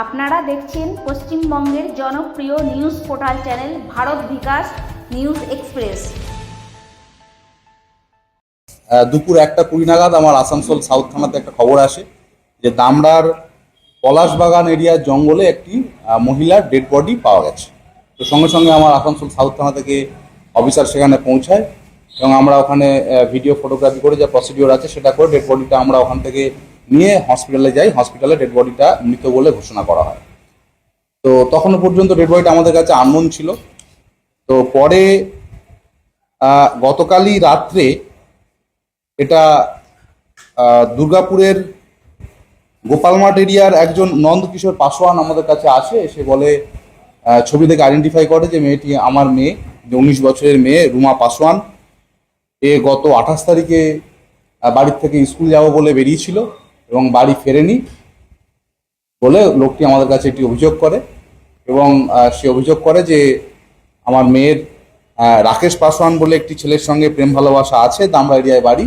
আপনারা দেখছেন পশ্চিমবঙ্গের জনপ্রিয় news portal channel Bharat Bikash news express. দুপুর একটা কুড়ি নাগাদ আমার আসানসোল সাউথ থানাতে একটা খবর আসে যে দামড়ার পলাশবাগান এরিয়ার জঙ্গলে একটি মহিলার ডেড বডি পাওয়া গেছে। তো সঙ্গে সঙ্গে আমার আসানসোল সাউথ থানা থেকে অফিসার সেখানে পৌঁছায় এবং আমরা ওখানে ভিডিও ফটোগ্রাফি করে যা প্রসিডিওর আছে সেটা করে ডেড বডিটা আমরা ওখান থেকে নিয়ে হসপিটালে যাই হসপিটালে ডেড বডিটা মৃত বলে ঘোষণা করা হয়। তো তখনও পর্যন্ত ডেড বডিটা আমাদের কাছে আননোন ছিল। তো পরে গতকালই রাত্রে এটা দুর্গাপুরের গোপালমাঠ এরিয়ার একজন নন্দকিশোর পাসওয়ান আমাদের কাছে আসে, এসে বলে ছবি থেকে আইডেন্টিফাই করে যে মেয়েটি আমার মেয়ে, যে উনিশ বছরের মেয়ে রুমা পাসওয়ান এ গত আঠাশ তারিখে বাড়ির থেকে স্কুল যাব বলে বেরিয়েছিল। এবং বাড়ি ফেরেনি বলে লোকটি আমাদের কাছে একটি অভিযোগ করে এবং সে অভিযোগ করে যে আমার মেয়ের রাকেশ পাসওয়ান বলে একটি ছেলের সঙ্গে প্রেম ভালোবাসা আছে দামরা এরিয়ায় বাড়ি।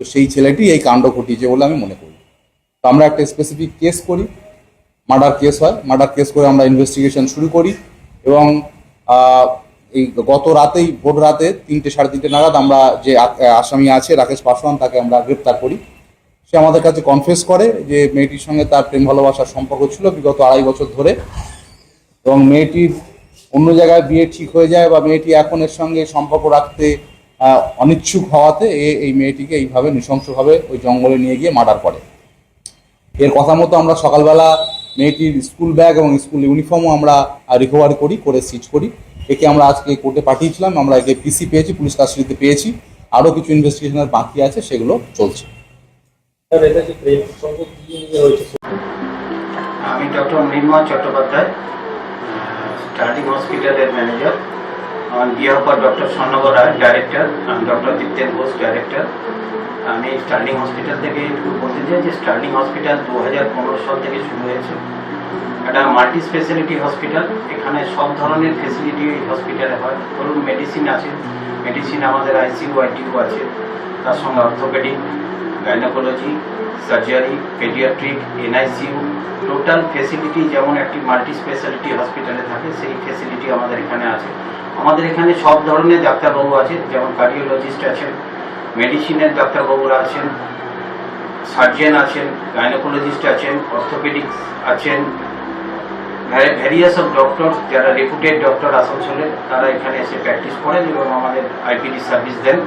তো সেই ছেলেটি এই কাণ্ড ঘটিয়েছে বলে আমি মনে করি। তো আমরা একটা স্পেসিফিক কেস করি মার্ডার কেস হয়। মার্ডার কেস করে আমরা ইনভেস্টিগেশন শুরু করি এবং এই গত রাতেই, ভোর রাতে তিনটে সাড়ে তিনটে নাগাদ আমরা যে আসামি আছে রাকেশ পাসওয়ান তাকে আমরা গ্রেপ্তার করি। সে আমাদের কাছে কনফেস করে যে মেয়েটির সঙ্গে তার প্রেম ভালোবাসার সম্পর্ক ছিল বিগত আড়াই বছর ধরে। এবং মেয়েটির অন্য জায়গায় বিয়ে ঠিক হয়ে যায় বা মেয়েটি এখন এর সঙ্গে সম্পর্ক রাখতে অনিচ্ছুক হওয়াতে এ, এই মেয়েটিকে এইভাবে নৃশংসভাবে ওই জঙ্গলে নিয়ে গিয়ে মার্ডার করে। এর কথা মতো আমরা সকালবেলা মেয়েটির স্কুল ব্যাগ এবং স্কুল ইউনিফর্মও আমরা রিকভারি করি, করে সিচ করি। একে আমরা আজকে কোর্টে পাঠিয়েছিলাম, আমরা একে পিসি পেয়েছি, পুলিশ কাস্টডিতে পেয়েছি। আরও কিছু ইনভেস্টিগেশনের বাকি আছে, সেগুলো চলছে। আমি ডক্টর মৃন্ময় চট্টোপাধ্যায় স্টার্টিং হসপিটালের manager. On behalf doctor Swarnagar Roy director আমি ডক্টর দীপ্তেন ঘোষ ডাইরেক্টর আমি স্টার্লিং হসপিটাল থেকে একটু বলতে চাই যে স্টার্লিং হসপিটাল দু হাজার পনেরো সাল থেকে শুরু হয়েছে। একটা মাল্টি স্পেশালিটি হসপিটাল। এখানে সব ধরনের ফেসিলিটি এই হসপিটালে হয়। ধরুন মেডিসিন আছে। মেডিসিন আমাদের আইসিইউ আইটিইউ আছে। তার সঙ্গে orthopaedic gynaecology surgery paediatric NICU total facility যেমন একটি মাল্টি স্পেশালিটি হসপিটালে থাকে, সেই ফেসিলিটি আমাদের এখানে আছে। আমাদের এখানে সব ধরনের ডাক্তারবাবু আছে, যেমন কার্ডিওলজিস্ট আছেন মেডিসিনের ডাক্তারবাবুরা আছেন সার্জেন আছেন গাইনোকোলজিস্ট আছেন অর্থোপেডিক্স আছেন ভ্যারিয়াস অফ ডক্টর যারা রেপুটেড ডক্টর আসানসোলে, তারা এখানে এসে প্র্যাকটিস করেন এবং আমাদের আইপিডি সার্ভিস দেন।